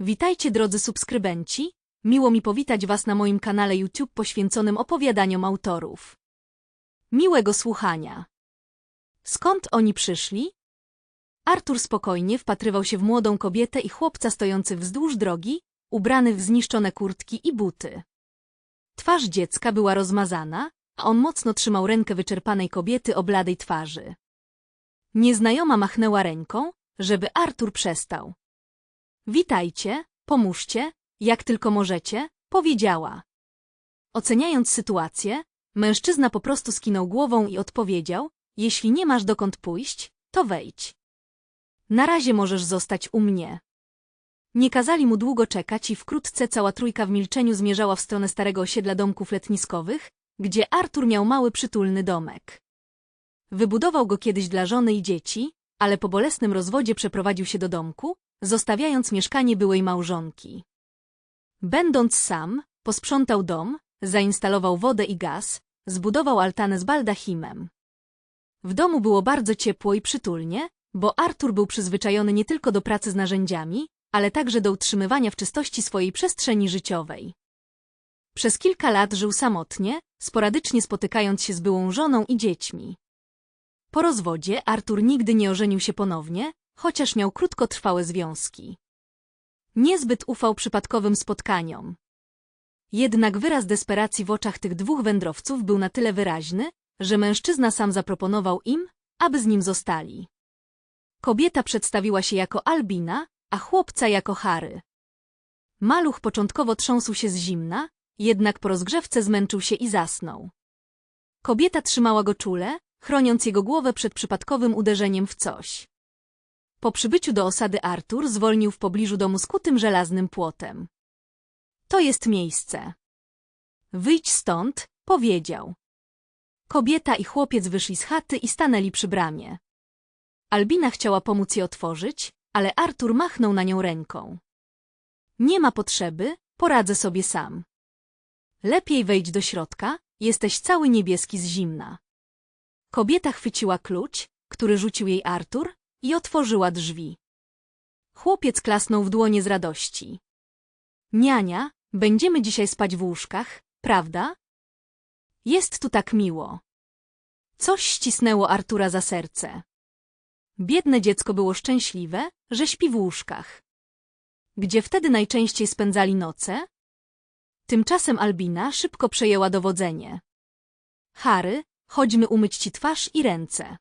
Witajcie drodzy subskrybenci, miło mi powitać Was na moim kanale YouTube poświęconym opowiadaniom autorów. Miłego słuchania. Skąd oni przyszli? Artur spokojnie wpatrywał się w młodą kobietę i chłopca stojących wzdłuż drogi, ubranych w zniszczone kurtki i buty. Twarz dziecka była rozmazana, a on mocno trzymał rękę wyczerpanej kobiety o bladej twarzy. Nieznajoma machnęła ręką, żeby Artur przestał. Witajcie, pomóżcie, jak tylko możecie, powiedziała. Oceniając sytuację, mężczyzna po prostu skinął głową i odpowiedział, jeśli nie masz dokąd pójść, to wejdź. Na razie możesz zostać u mnie. Nie kazali mu długo czekać i wkrótce cała trójka w milczeniu zmierzała w stronę starego osiedla domków letniskowych, gdzie Artur miał mały przytulny domek. Wybudował go kiedyś dla żony i dzieci, ale po bolesnym rozwodzie przeprowadził się do domku, zostawiając mieszkanie byłej małżonki. Będąc sam, posprzątał dom, zainstalował wodę i gaz, zbudował altanę z baldachimem. W domu było bardzo ciepło i przytulnie, bo Artur był przyzwyczajony nie tylko do pracy z narzędziami, ale także do utrzymywania w czystości swojej przestrzeni życiowej. Przez kilka lat żył samotnie, sporadycznie spotykając się z byłą żoną i dziećmi. Po rozwodzie Artur nigdy nie ożenił się ponownie, chociaż miał krótkotrwałe związki. Niezbyt ufał przypadkowym spotkaniom. Jednak wyraz desperacji w oczach tych dwóch wędrowców był na tyle wyraźny, że mężczyzna sam zaproponował im, aby z nim zostali. Kobieta przedstawiła się jako Albina, a chłopca jako Harry. Maluch początkowo trząsł się z zimna, jednak po rozgrzewce zmęczył się i zasnął. Kobieta trzymała go czule, chroniąc jego głowę przed przypadkowym uderzeniem w coś. Po przybyciu do osady Artur zwolnił w pobliżu domu skutym żelaznym płotem. To jest miejsce. Wyjdź stąd, powiedział. Kobieta i chłopiec wyszli z chaty i stanęli przy bramie. Albina chciała pomóc je otworzyć, ale Artur machnął na nią ręką. Nie ma potrzeby, poradzę sobie sam. Lepiej wejdź do środka, jesteś cały niebieski z zimna. Kobieta chwyciła klucz, który rzucił jej Artur, i otworzyła drzwi. Chłopiec klasnął w dłonie z radości. Niania, będziemy dzisiaj spać w łóżkach, prawda? Jest tu tak miło. Coś ścisnęło Artura za serce. Biedne dziecko było szczęśliwe, że śpi w łóżkach. Gdzie wtedy najczęściej spędzali noce? Tymczasem Albina szybko przejęła dowodzenie. Harry, chodźmy umyć ci twarz i ręce.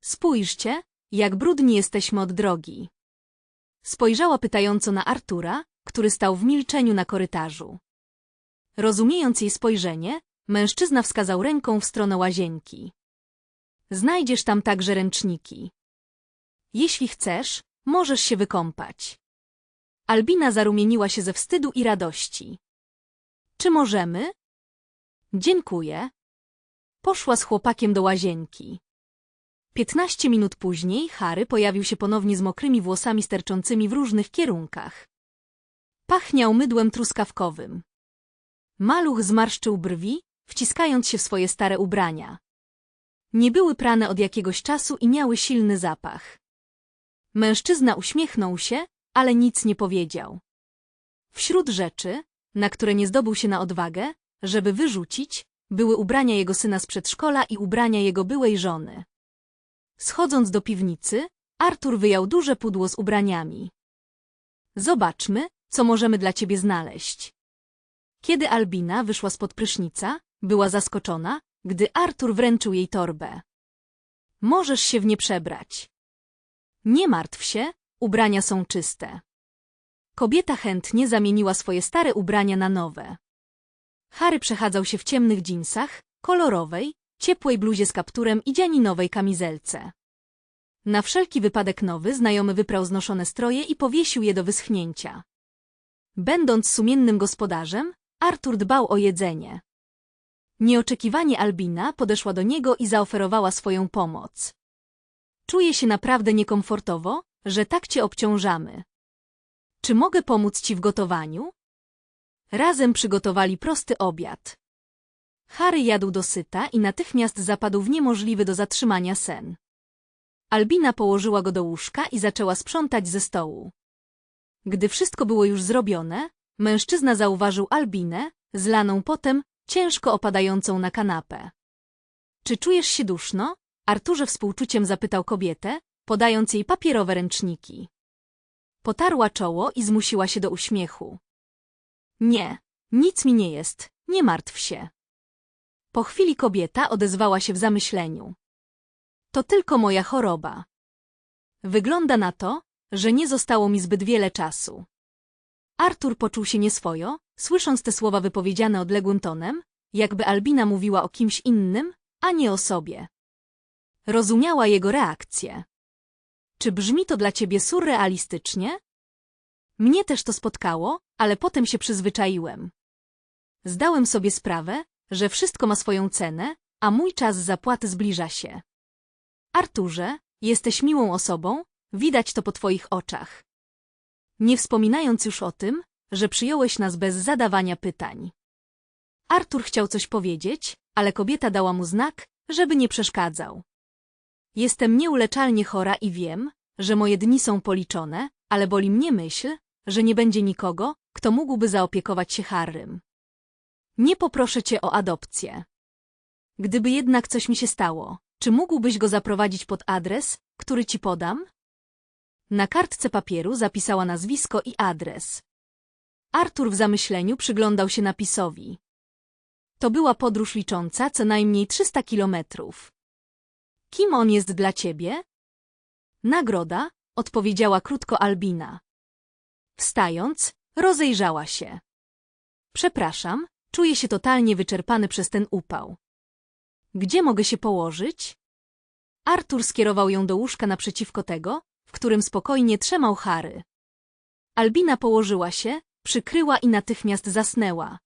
Spójrzcie, jak brudni jesteśmy od drogi. Spojrzała pytająco na Artura, który stał w milczeniu na korytarzu. Rozumiejąc jej spojrzenie, mężczyzna wskazał ręką w stronę łazienki. Znajdziesz tam także ręczniki. Jeśli chcesz, możesz się wykąpać. Albina zarumieniła się ze wstydu i radości. Czy możemy? Dziękuję. Poszła z chłopakiem do łazienki. Piętnaście minut później Harry pojawił się ponownie z mokrymi włosami sterczącymi w różnych kierunkach. Pachniał mydłem truskawkowym. Maluch zmarszczył brwi, wciskając się w swoje stare ubrania. Nie były prane od jakiegoś czasu i miały silny zapach. Mężczyzna uśmiechnął się, ale nic nie powiedział. Wśród rzeczy, na które nie zdobył się na odwagę, żeby wyrzucić, były ubrania jego syna z przedszkola i ubrania jego byłej żony. Schodząc do piwnicy, Artur wyjął duże pudło z ubraniami. Zobaczmy, co możemy dla ciebie znaleźć. Kiedy Albina wyszła spod prysznica, była zaskoczona, gdy Artur wręczył jej torbę. Możesz się w nie przebrać. Nie martw się, ubrania są czyste. Kobieta chętnie zamieniła swoje stare ubrania na nowe. Harry przechadzał się w ciemnych dżinsach, kolorowej, ciepłej bluzie z kapturem i dzianinowej kamizelce. Na wszelki wypadek nowy znajomy wyprał znoszone stroje i powiesił je do wyschnięcia. Będąc sumiennym gospodarzem, Artur dbał o jedzenie. Nieoczekiwanie Albina podeszła do niego i zaoferowała swoją pomoc. Czuję się naprawdę niekomfortowo, że tak cię obciążamy. Czy mogę pomóc ci w gotowaniu? Razem przygotowali prosty obiad. Harry jadł dosyta i natychmiast zapadł w niemożliwy do zatrzymania sen. Albina położyła go do łóżka i zaczęła sprzątać ze stołu. Gdy wszystko było już zrobione, mężczyzna zauważył Albinę, zlaną potem, ciężko opadającą na kanapę. Czy czujesz się duszno? Arturze współczuciem zapytał kobietę, podając jej papierowe ręczniki. Potarła czoło i zmusiła się do uśmiechu. Nie, nic mi nie jest, nie martw się. Po chwili kobieta odezwała się w zamyśleniu. To tylko moja choroba. Wygląda na to, że nie zostało mi zbyt wiele czasu. Artur poczuł się nieswojo, słysząc te słowa wypowiedziane odległym tonem, jakby Albina mówiła o kimś innym, a nie o sobie. Rozumiała jego reakcję. Czy brzmi to dla ciebie surrealistycznie? Mnie też to spotkało, ale potem się przyzwyczaiłem. Zdałem sobie sprawę, że wszystko ma swoją cenę, a mój czas zapłaty zbliża się. Arturze, jesteś miłą osobą, widać to po twoich oczach. Nie wspominając już o tym, że przyjąłeś nas bez zadawania pytań. Artur chciał coś powiedzieć, ale kobieta dała mu znak, żeby nie przeszkadzał. Jestem nieuleczalnie chora i wiem, że moje dni są policzone, ale boli mnie myśl, że nie będzie nikogo, kto mógłby zaopiekować się Harrym. Nie poproszę cię o adopcję. Gdyby jednak coś mi się stało, czy mógłbyś go zaprowadzić pod adres, który ci podam? Na kartce papieru zapisała nazwisko i adres. Artur w zamyśleniu przyglądał się napisowi. To była podróż licząca co najmniej 300 kilometrów. Kim on jest dla ciebie? Nagroda, odpowiedziała krótko Albina. Wstając, rozejrzała się. Przepraszam, czuję się totalnie wyczerpany przez ten upał. Gdzie mogę się położyć? Artur skierował ją do łóżka naprzeciwko tego, w którym spokojnie trzymał Harry. Albina położyła się, przykryła i natychmiast zasnęła.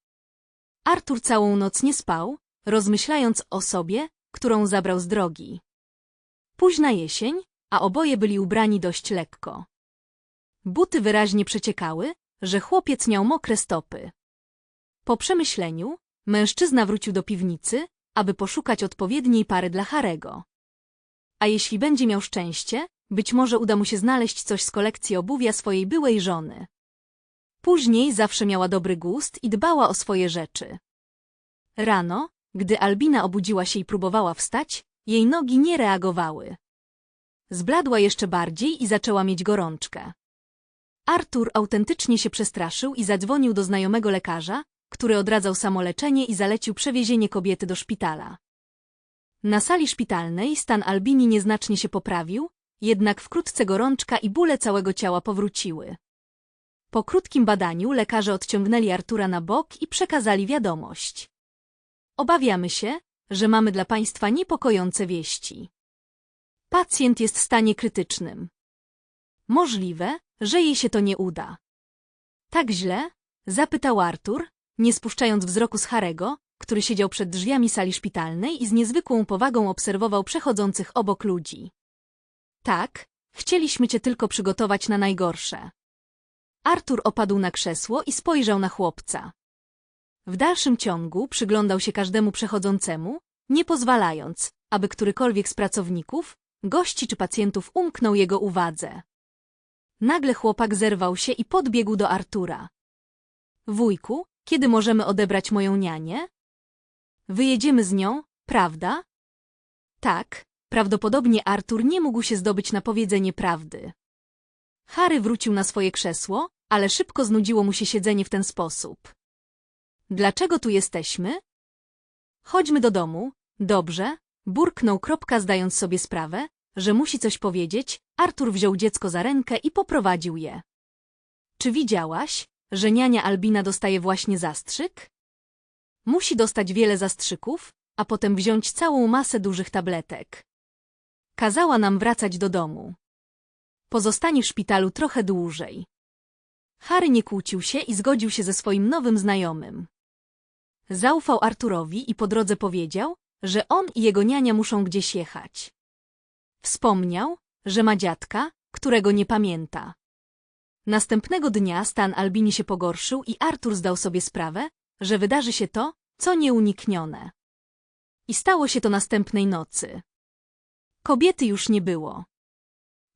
Artur całą noc nie spał, rozmyślając o sobie, którą zabrał z drogi. Późna jesień, a oboje byli ubrani dość lekko. Buty wyraźnie przeciekały, że chłopiec miał mokre stopy. Po przemyśleniu, mężczyzna wrócił do piwnicy, aby poszukać odpowiedniej pary dla Harego. A jeśli będzie miał szczęście, być może uda mu się znaleźć coś z kolekcji obuwia swojej byłej żony. Później zawsze miała dobry gust i dbała o swoje rzeczy. Rano, gdy Albina obudziła się i próbowała wstać, jej nogi nie reagowały. Zbladła jeszcze bardziej i zaczęła mieć gorączkę. Artur autentycznie się przestraszył i zadzwonił do znajomego lekarza, który odradzał samoleczenie i zalecił przewiezienie kobiety do szpitala. Na sali szpitalnej stan Albini nieznacznie się poprawił, jednak wkrótce gorączka i bóle całego ciała powróciły. Po krótkim badaniu lekarze odciągnęli Artura na bok i przekazali wiadomość. Obawiamy się, że mamy dla Państwa niepokojące wieści. Pacjent jest w stanie krytycznym. Możliwe, że jej się to nie uda. Tak źle? Zapytał Artur, nie spuszczając wzroku z Harego, który siedział przed drzwiami sali szpitalnej i z niezwykłą powagą obserwował przechodzących obok ludzi. Tak, chcieliśmy cię tylko przygotować na najgorsze. Artur opadł na krzesło i spojrzał na chłopca. W dalszym ciągu przyglądał się każdemu przechodzącemu, nie pozwalając, aby którykolwiek z pracowników, gości czy pacjentów umknął jego uwadze. Nagle chłopak zerwał się i podbiegł do Artura. Wujku, kiedy możemy odebrać moją nianię? Wyjedziemy z nią, prawda? Tak, prawdopodobnie Artur nie mógł się zdobyć na powiedzenie prawdy. Harry wrócił na swoje krzesło, ale szybko znudziło mu się siedzenie w ten sposób. Dlaczego tu jesteśmy? Chodźmy do domu, dobrze, burknął kropka zdając sobie sprawę, że musi coś powiedzieć, Artur wziął dziecko za rękę i poprowadził je. Czy widziałaś, że niania Albina dostaje właśnie zastrzyk? Musi dostać wiele zastrzyków, a potem wziąć całą masę dużych tabletek. Kazała nam wracać do domu. Pozostanie w szpitalu trochę dłużej. Harry nie kłócił się i zgodził się ze swoim nowym znajomym. Zaufał Arturowi i po drodze powiedział, że on i jego niania muszą gdzieś jechać. Wspomniał, że ma dziadka, którego nie pamięta. Następnego dnia stan Albini się pogorszył i Artur zdał sobie sprawę, że wydarzy się to, co nieuniknione. I stało się to następnej nocy. Kobiety już nie było.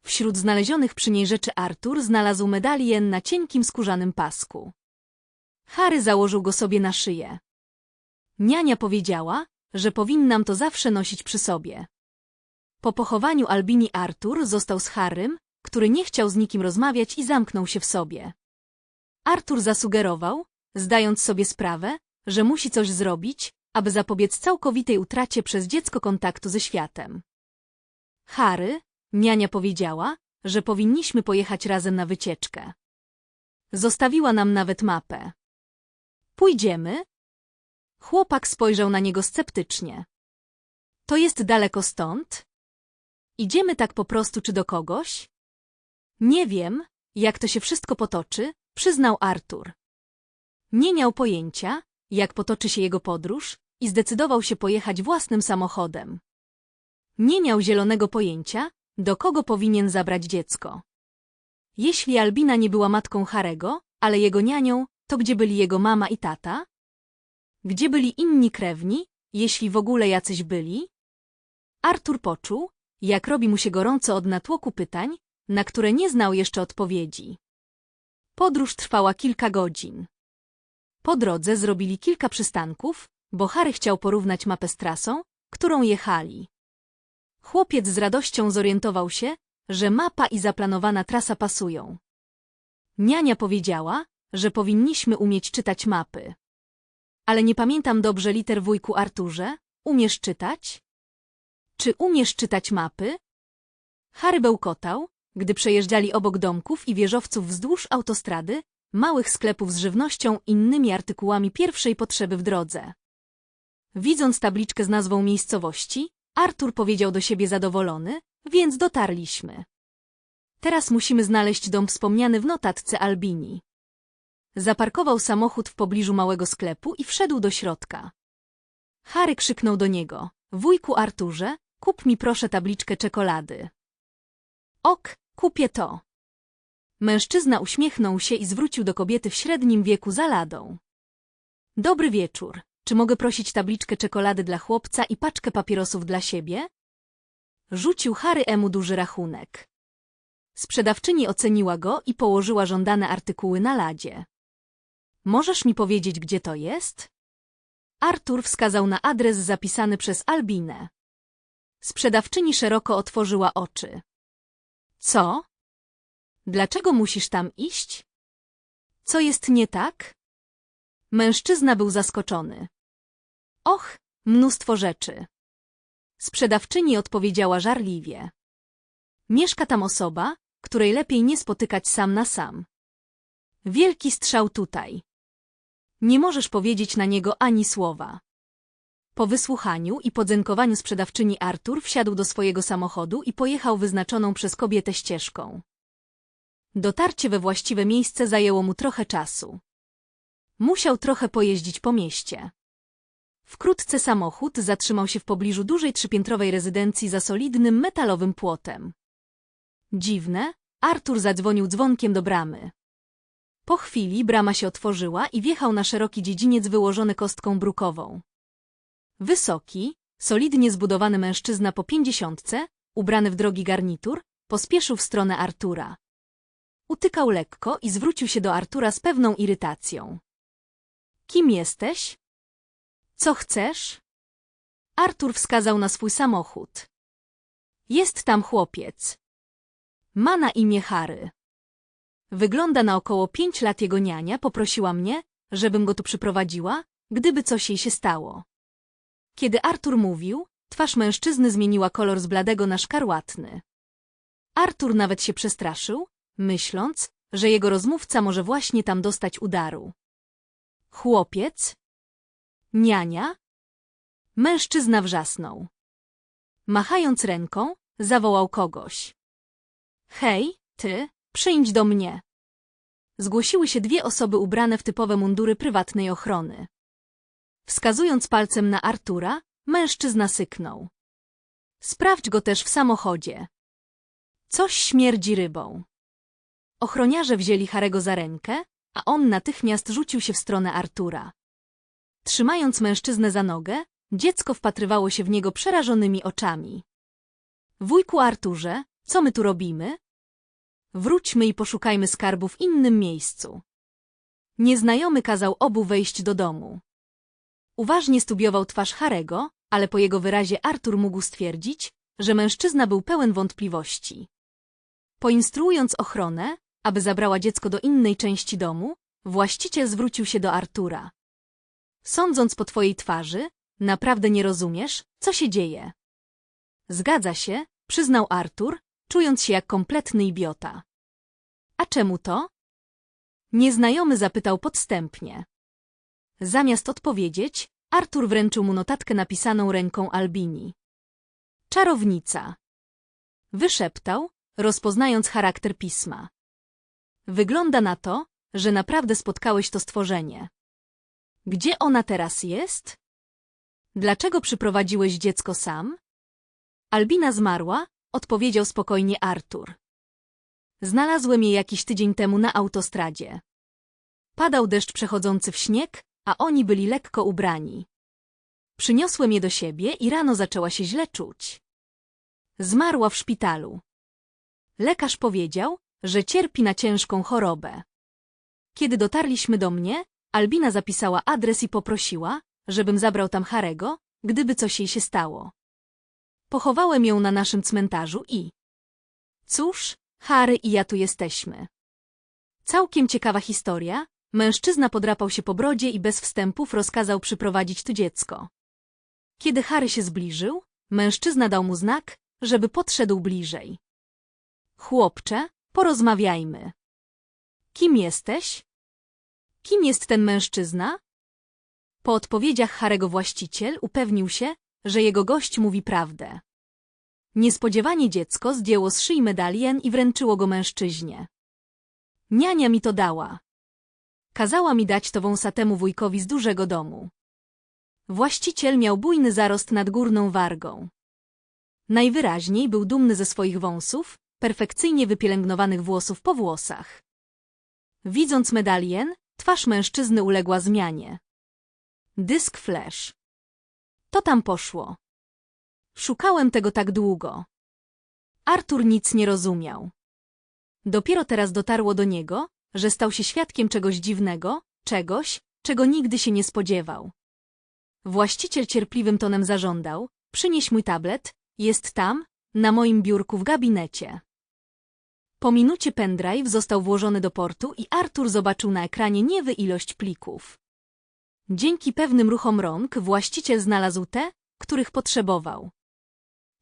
Wśród znalezionych przy niej rzeczy Artur znalazł medalion na cienkim skórzanym pasku. Harry założył go sobie na szyję. Niania powiedziała, że powinnam to zawsze nosić przy sobie. Po pochowaniu Albini Artur został z Harrym, który nie chciał z nikim rozmawiać i zamknął się w sobie. Artur zasugerował, zdając sobie sprawę, że musi coś zrobić, aby zapobiec całkowitej utracie przez dziecko kontaktu ze światem. Harry, niania powiedziała, że powinniśmy pojechać razem na wycieczkę. Zostawiła nam nawet mapę. Pójdziemy? Chłopak spojrzał na niego sceptycznie. To jest daleko stąd? Idziemy tak po prostu czy do kogoś? Nie wiem, jak to się wszystko potoczy, przyznał Artur. Nie miał pojęcia, jak potoczy się jego podróż i zdecydował się pojechać własnym samochodem. Nie miał zielonego pojęcia, do kogo powinien zabrać dziecko. Jeśli Albina nie była matką Harego, ale jego nianią, to gdzie byli jego mama i tata? Gdzie byli inni krewni, jeśli w ogóle jacyś byli? Artur poczuł, jak robi mu się gorąco od natłoku pytań, na które nie znał jeszcze odpowiedzi. Podróż trwała kilka godzin. Po drodze zrobili kilka przystanków, bo Harry chciał porównać mapę z trasą, którą jechali. Chłopiec z radością zorientował się, że mapa i zaplanowana trasa pasują. Niania powiedziała, że powinniśmy umieć czytać mapy. Ale nie pamiętam dobrze liter wujku Arturze. Umiesz czytać? Czy umiesz czytać mapy? Harry bełkotał, gdy przejeżdżali obok domków i wieżowców wzdłuż autostrady, małych sklepów z żywnością i innymi artykułami pierwszej potrzeby w drodze. Widząc tabliczkę z nazwą miejscowości, Artur powiedział do siebie zadowolony, więc dotarliśmy. Teraz musimy znaleźć dom wspomniany w notatce Albini. Zaparkował samochód w pobliżu małego sklepu i wszedł do środka. Harry krzyknął do niego. Wujku Arturze, kup mi proszę tabliczkę czekolady. Ok, kupię to. Mężczyzna uśmiechnął się i zwrócił do kobiety w średnim wieku za ladą. Dobry wieczór. Czy mogę prosić tabliczkę czekolady dla chłopca i paczkę papierosów dla siebie? Rzucił Harry Emu duży rachunek. Sprzedawczyni oceniła go i położyła żądane artykuły na ladzie. Możesz mi powiedzieć, gdzie to jest? Artur wskazał na adres zapisany przez Albinę. Sprzedawczyni szeroko otworzyła oczy. Co? Dlaczego musisz tam iść? Co jest nie tak? Mężczyzna był zaskoczony. Och, mnóstwo rzeczy. Sprzedawczyni odpowiedziała żarliwie. Mieszka tam osoba, której lepiej nie spotykać sam na sam. Wielki strzał tutaj. Nie możesz powiedzieć na niego ani słowa. Po wysłuchaniu i podziękowaniu sprzedawczyni Artur wsiadł do swojego samochodu i pojechał wyznaczoną przez kobietę ścieżką. Dotarcie we właściwe miejsce zajęło mu trochę czasu. Musiał trochę pojeździć po mieście. Wkrótce samochód zatrzymał się w pobliżu dużej trzypiętrowej rezydencji za solidnym metalowym płotem. Dziwne, Artur zadzwonił dzwonkiem do bramy. Po chwili brama się otworzyła i wjechał na szeroki dziedziniec wyłożony kostką brukową. Wysoki, solidnie zbudowany mężczyzna po pięćdziesiątce, ubrany w drogi garnitur, pospieszył w stronę Artura. Utykał lekko i zwrócił się do Artura z pewną irytacją. Kim jesteś? Co chcesz? Artur wskazał na swój samochód. Jest tam chłopiec. Ma na imię Harry. Wygląda na około pięć lat jego niania poprosiła mnie, żebym go tu przyprowadziła, gdyby coś jej się stało. Kiedy Artur mówił, twarz mężczyzny zmieniła kolor z bladego na szkarłatny. Artur nawet się przestraszył, myśląc, że jego rozmówca może właśnie tam dostać udaru. Chłopiec? Niania? Mężczyzna wrzasnął. Machając ręką, zawołał kogoś. Hej, ty, przyjdź do mnie. Zgłosiły się dwie osoby ubrane w typowe mundury prywatnej ochrony. Wskazując palcem na Artura, mężczyzna syknął. Sprawdź go też w samochodzie. Coś śmierdzi rybą. Ochroniarze wzięli Harego za rękę, a on natychmiast rzucił się w stronę Artura. Trzymając mężczyznę za nogę, dziecko wpatrywało się w niego przerażonymi oczami. Wujku Arturze, Co my tu robimy? Wróćmy i poszukajmy skarbu w innym miejscu. Nieznajomy kazał obu wejść do domu. Uważnie studiował twarz Harego, ale po jego wyrazie Artur mógł stwierdzić, że mężczyzna był pełen wątpliwości. Poinstruując ochronę, aby zabrała dziecko do innej części domu, właściciel zwrócił się do Artura. Sądząc po twojej twarzy, naprawdę nie rozumiesz, co się dzieje. Zgadza się, przyznał Artur, czując się jak kompletny idiota. A czemu to? Nieznajomy zapytał podstępnie. Zamiast odpowiedzieć, Artur wręczył mu notatkę napisaną ręką Albini. Czarownica. Wyszeptał, rozpoznając charakter pisma. Wygląda na to, że naprawdę spotkałeś to stworzenie. Gdzie ona teraz jest? Dlaczego przyprowadziłeś dziecko sam? Albina zmarła, odpowiedział spokojnie Artur. Znalazłem je jakiś tydzień temu na autostradzie. Padał deszcz przechodzący w śnieg, a oni byli lekko ubrani. Przyniosłem je do siebie i rano zaczęła się źle czuć. Zmarła w szpitalu. Lekarz powiedział, że cierpi na ciężką chorobę. Kiedy dotarliśmy do mnie, Albina zapisała adres i poprosiła, żebym zabrał tam Harego, gdyby coś jej się stało. Pochowałem ją na naszym cmentarzu i... Cóż, Harry i ja tu jesteśmy. Całkiem ciekawa historia. Mężczyzna podrapał się po brodzie i bez wstępów rozkazał przyprowadzić tu dziecko. Kiedy Harry się zbliżył, mężczyzna dał mu znak, żeby podszedł bliżej. Chłopcze, porozmawiajmy. Kim jesteś? Kim jest ten mężczyzna? Po odpowiedziach Harego właściciel upewnił się, że jego gość mówi prawdę. Niespodziewanie dziecko zdjęło z szyi medalion i wręczyło go mężczyźnie. Niania mi to dała. Kazała mi dać to wąsatemu wujkowi z dużego domu. Właściciel miał bujny zarost nad górną wargą. Najwyraźniej był dumny ze swoich wąsów, perfekcyjnie wypielęgnowanych włosów po włosach. Widząc medalion, twarz mężczyzny uległa zmianie. Dysk flash. To tam poszło. Szukałem tego tak długo. Artur nic nie rozumiał. Dopiero teraz dotarło do niego, że stał się świadkiem czegoś dziwnego, czegoś, czego nigdy się nie spodziewał. Właściciel cierpliwym tonem zażądał, przynieś mój tablet, jest tam, na moim biurku w gabinecie. Po minucie pendrive został włożony do portu i Artur zobaczył na ekranie niewy ilość plików. Dzięki pewnym ruchom rąk właściciel znalazł te, których potrzebował.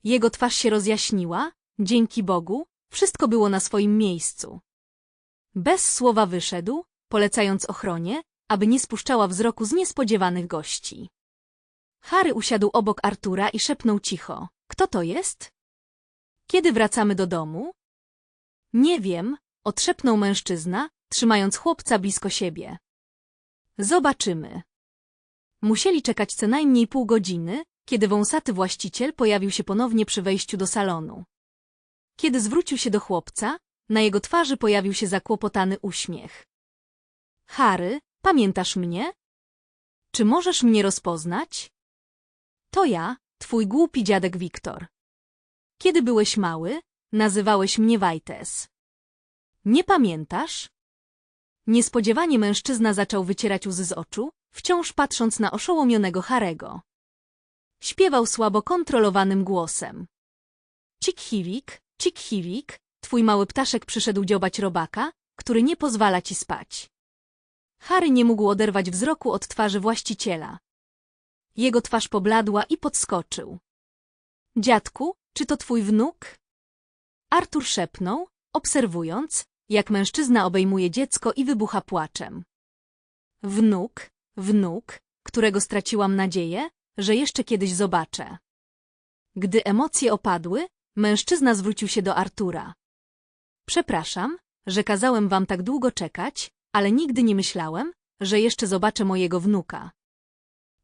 Jego twarz się rozjaśniła, dzięki Bogu, wszystko było na swoim miejscu. Bez słowa wyszedł, polecając ochronie, aby nie spuszczała wzroku z niespodziewanych gości. Harry usiadł obok Artura i szepnął cicho. Kto to jest? Kiedy wracamy do domu? Nie wiem, odszepnął mężczyzna, trzymając chłopca blisko siebie. Zobaczymy. Musieli czekać co najmniej pół godziny, kiedy wąsaty właściciel pojawił się ponownie przy wejściu do salonu. Kiedy zwrócił się do chłopca, na jego twarzy pojawił się zakłopotany uśmiech. Harry, pamiętasz mnie? Czy możesz mnie rozpoznać? To ja, twój głupi dziadek Wiktor. Kiedy byłeś mały, nazywałeś mnie Wajtes. Nie pamiętasz? Niespodziewanie mężczyzna zaczął wycierać łzy z oczu, wciąż patrząc na oszołomionego Harego. Śpiewał słabo kontrolowanym głosem. Cikhiwik, Cikhiwik, twój mały ptaszek przyszedł dziobać robaka, który nie pozwala ci spać. Harry nie mógł oderwać wzroku od twarzy właściciela. Jego twarz pobladła i podskoczył. Dziadku, czy to twój wnuk? Artur szepnął, obserwując, jak mężczyzna obejmuje dziecko i wybucha płaczem. Wnuk, wnuk, którego straciłam nadzieję, że jeszcze kiedyś zobaczę. Gdy emocje opadły, mężczyzna zwrócił się do Artura. Przepraszam, że kazałem wam tak długo czekać, ale nigdy nie myślałem, że jeszcze zobaczę mojego wnuka.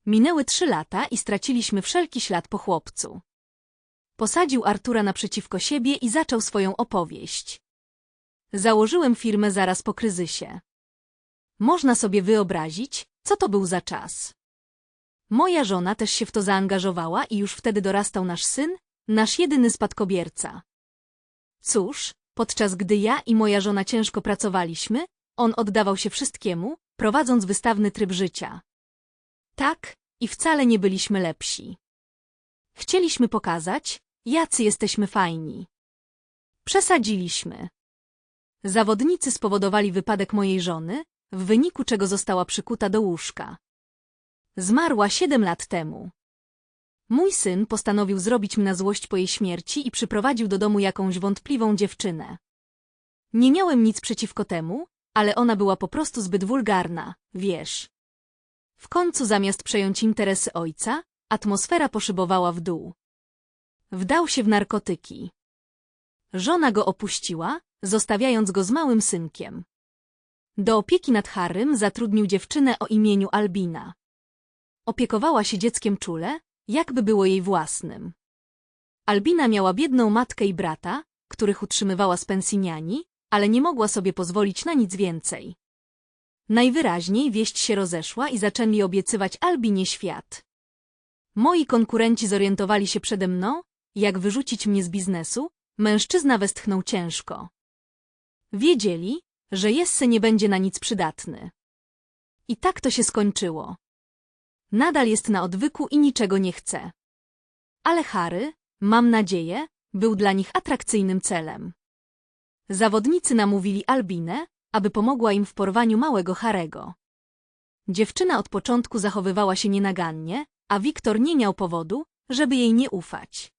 Minęły trzy lata i straciliśmy wszelki ślad po chłopcu. Posadził Artura naprzeciwko siebie i zaczął swoją opowieść. Założyłem firmę zaraz po kryzysie. Można sobie wyobrazić, co to był za czas. Moja żona też się w to zaangażowała i już wtedy dorastał nasz syn, nasz jedyny spadkobierca. Cóż, podczas gdy ja i moja żona ciężko pracowaliśmy, on oddawał się wszystkiemu, prowadząc wystawny tryb życia. Tak, i wcale nie byliśmy lepsi. Chcieliśmy pokazać, jacy jesteśmy fajni. Przesadziliśmy. Zawodnicy spowodowali wypadek mojej żony, w wyniku czego została przykuta do łóżka. Zmarła siedem lat temu. Mój syn postanowił zrobić mi na złość po jej śmierci i przyprowadził do domu jakąś wątpliwą dziewczynę. Nie miałem nic przeciwko temu, ale ona była po prostu zbyt wulgarna, wiesz. W końcu zamiast przejąć interesy ojca, atmosfera poszybowała w dół. Wdał się w narkotyki. Żona go opuściła, zostawiając go z małym synkiem. Do opieki nad Harrym zatrudnił dziewczynę o imieniu Albina. Opiekowała się dzieckiem czule, jakby było jej własnym. Albina miała biedną matkę i brata, których utrzymywała z pensjniani, ale nie mogła sobie pozwolić na nic więcej. Najwyraźniej wieść się rozeszła i zaczęli obiecywać Albinie świat. Moi konkurenci zorientowali się przede mną, jak wyrzucić mnie z biznesu, mężczyzna westchnął ciężko. Wiedzieli, że Jesse nie będzie na nic przydatny. I tak to się skończyło. Nadal jest na odwyku i niczego nie chce. Ale Harry, mam nadzieję, był dla nich atrakcyjnym celem. Zawodnicy namówili Albinę, aby pomogła im w porwaniu małego Harego. Dziewczyna od początku zachowywała się nienagannie, a Wiktor nie miał powodu, żeby jej nie ufać.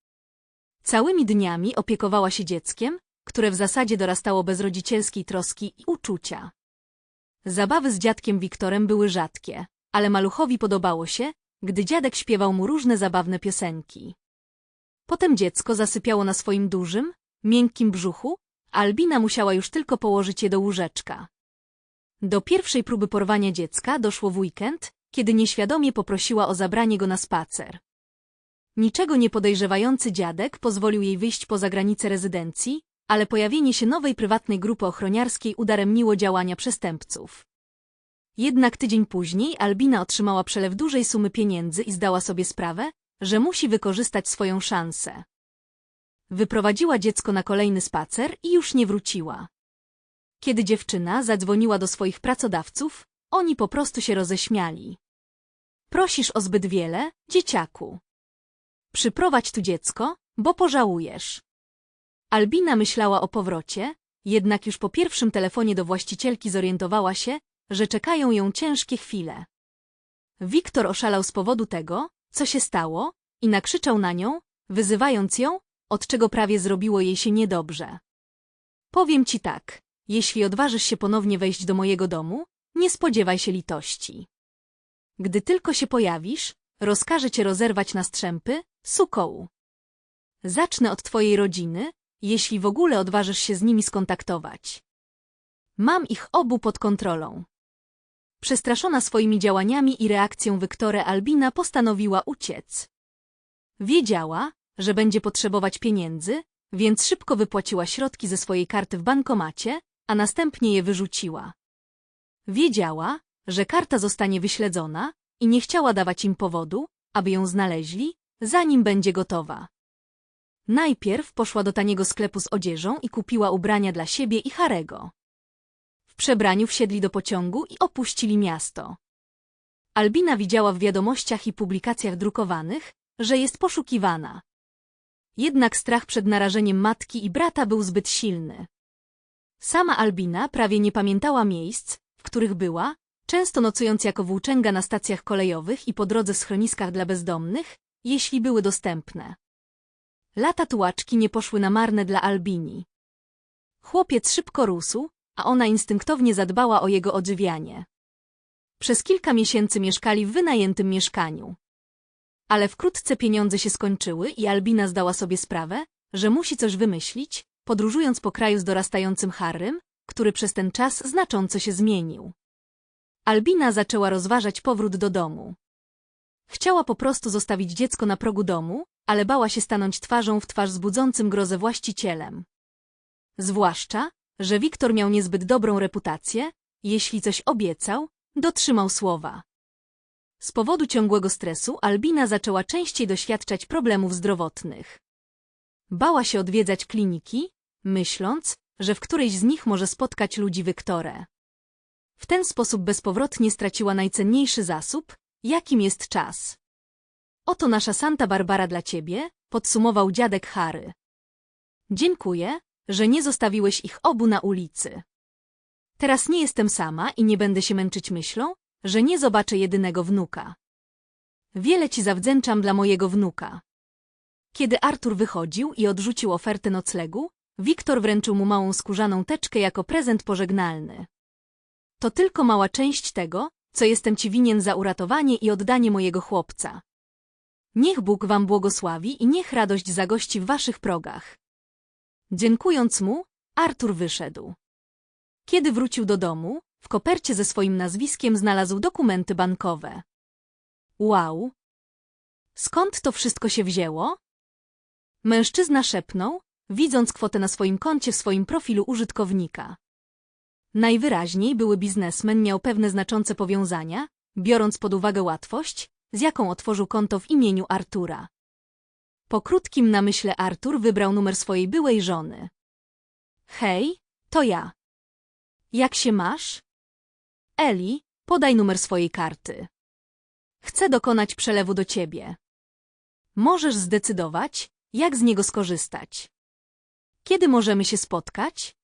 Całymi dniami opiekowała się dzieckiem, które w zasadzie dorastało bez rodzicielskiej troski i uczucia. Zabawy z dziadkiem Wiktorem były rzadkie, ale maluchowi podobało się, gdy dziadek śpiewał mu różne zabawne piosenki. Potem dziecko zasypiało na swoim dużym, miękkim brzuchu, a Albina musiała już tylko położyć je do łóżeczka. Do pierwszej próby porwania dziecka doszło w weekend, kiedy nieświadomie poprosiła o zabranie go na spacer. Niczego nie podejrzewający dziadek pozwolił jej wyjść poza granice rezydencji, ale pojawienie się nowej prywatnej grupy ochroniarskiej udaremniło działania przestępców. Jednak tydzień później Albina otrzymała przelew dużej sumy pieniędzy i zdała sobie sprawę, że musi wykorzystać swoją szansę. Wyprowadziła dziecko na kolejny spacer i już nie wróciła. Kiedy dziewczyna zadzwoniła do swoich pracodawców, oni po prostu się roześmiali. Prosisz o zbyt wiele, dzieciaku. Przyprowadź tu dziecko, bo pożałujesz. Albina myślała o powrocie, jednak już po pierwszym telefonie do właścicielki zorientowała się, że czekają ją ciężkie chwile. Wiktor oszalał z powodu tego, co się stało, i nakrzyczał na nią, wyzywając ją, od czego prawie zrobiło jej się niedobrze. Powiem ci tak, jeśli odważysz się ponownie wejść do mojego domu, nie spodziewaj się litości. Gdy tylko się pojawisz, rozkażę cię rozerwać na strzępy, sukołu. Zacznę od twojej rodziny, jeśli w ogóle odważysz się z nimi skontaktować. Mam ich obu pod kontrolą. Przestraszona swoimi działaniami i reakcją Wyktorę Albina postanowiła uciec. Wiedziała, że będzie potrzebować pieniędzy, więc szybko wypłaciła środki ze swojej karty w bankomacie, a następnie je wyrzuciła. Wiedziała, że karta zostanie wyśledzona i nie chciała dawać im powodu, aby ją znaleźli, zanim będzie gotowa. Najpierw poszła do taniego sklepu z odzieżą i kupiła ubrania dla siebie i Harego. Przebraniu wsiedli do pociągu i opuścili miasto. Albina widziała w wiadomościach i publikacjach drukowanych, że jest poszukiwana. Jednak strach przed narażeniem matki i brata był zbyt silny. Sama Albina prawie nie pamiętała miejsc, w których była, często nocując jako włóczęga na stacjach kolejowych i po drodze w schroniskach dla bezdomnych, jeśli były dostępne. Lata tułaczki nie poszły na marne dla Albini. Chłopiec szybko rósł, a ona instynktownie zadbała o jego odżywianie. Przez kilka miesięcy mieszkali w wynajętym mieszkaniu. Ale wkrótce pieniądze się skończyły i Albina zdała sobie sprawę, że musi coś wymyślić, podróżując po kraju z dorastającym Harrym, który przez ten czas znacząco się zmienił. Albina zaczęła rozważać powrót do domu. Chciała po prostu zostawić dziecko na progu domu, ale bała się stanąć twarzą w twarz z budzącym grozę właścicielem. Zwłaszcza, że Wiktor miał niezbyt dobrą reputację, jeśli coś obiecał, dotrzymał słowa. Z powodu ciągłego stresu Albina zaczęła częściej doświadczać problemów zdrowotnych. Bała się odwiedzać kliniki, myśląc, że w którejś z nich może spotkać ludzi Wyktorę. W ten sposób bezpowrotnie straciła najcenniejszy zasób, jakim jest czas. Oto nasza Santa Barbara dla ciebie, podsumował dziadek Harry. Dziękuję, że nie zostawiłeś ich obu na ulicy. Teraz nie jestem sama i nie będę się męczyć myślą, że nie zobaczę jedynego wnuka. Wiele ci zawdzięczam dla mojego wnuka. Kiedy Artur wychodził i odrzucił ofertę noclegu, Wiktor wręczył mu małą skórzaną teczkę jako prezent pożegnalny. To tylko mała część tego, co jestem ci winien za uratowanie i oddanie mojego chłopca. Niech Bóg wam błogosławi i niech radość zagości w waszych progach. Dziękując mu, Artur wyszedł. Kiedy wrócił do domu, w kopercie ze swoim nazwiskiem znalazł dokumenty bankowe. Wow! Skąd to wszystko się wzięło? Mężczyzna szepnął, widząc kwotę na swoim koncie w swoim profilu użytkownika. Najwyraźniej były biznesmen miał pewne znaczące powiązania, biorąc pod uwagę łatwość, z jaką otworzył konto w imieniu Artura. Po krótkim namyśle Artur wybrał numer swojej byłej żony. Hej, to ja. Jak się masz? Eli, podaj numer swojej karty. Chcę dokonać przelewu do ciebie. Możesz zdecydować, jak z niego skorzystać. Kiedy możemy się spotkać?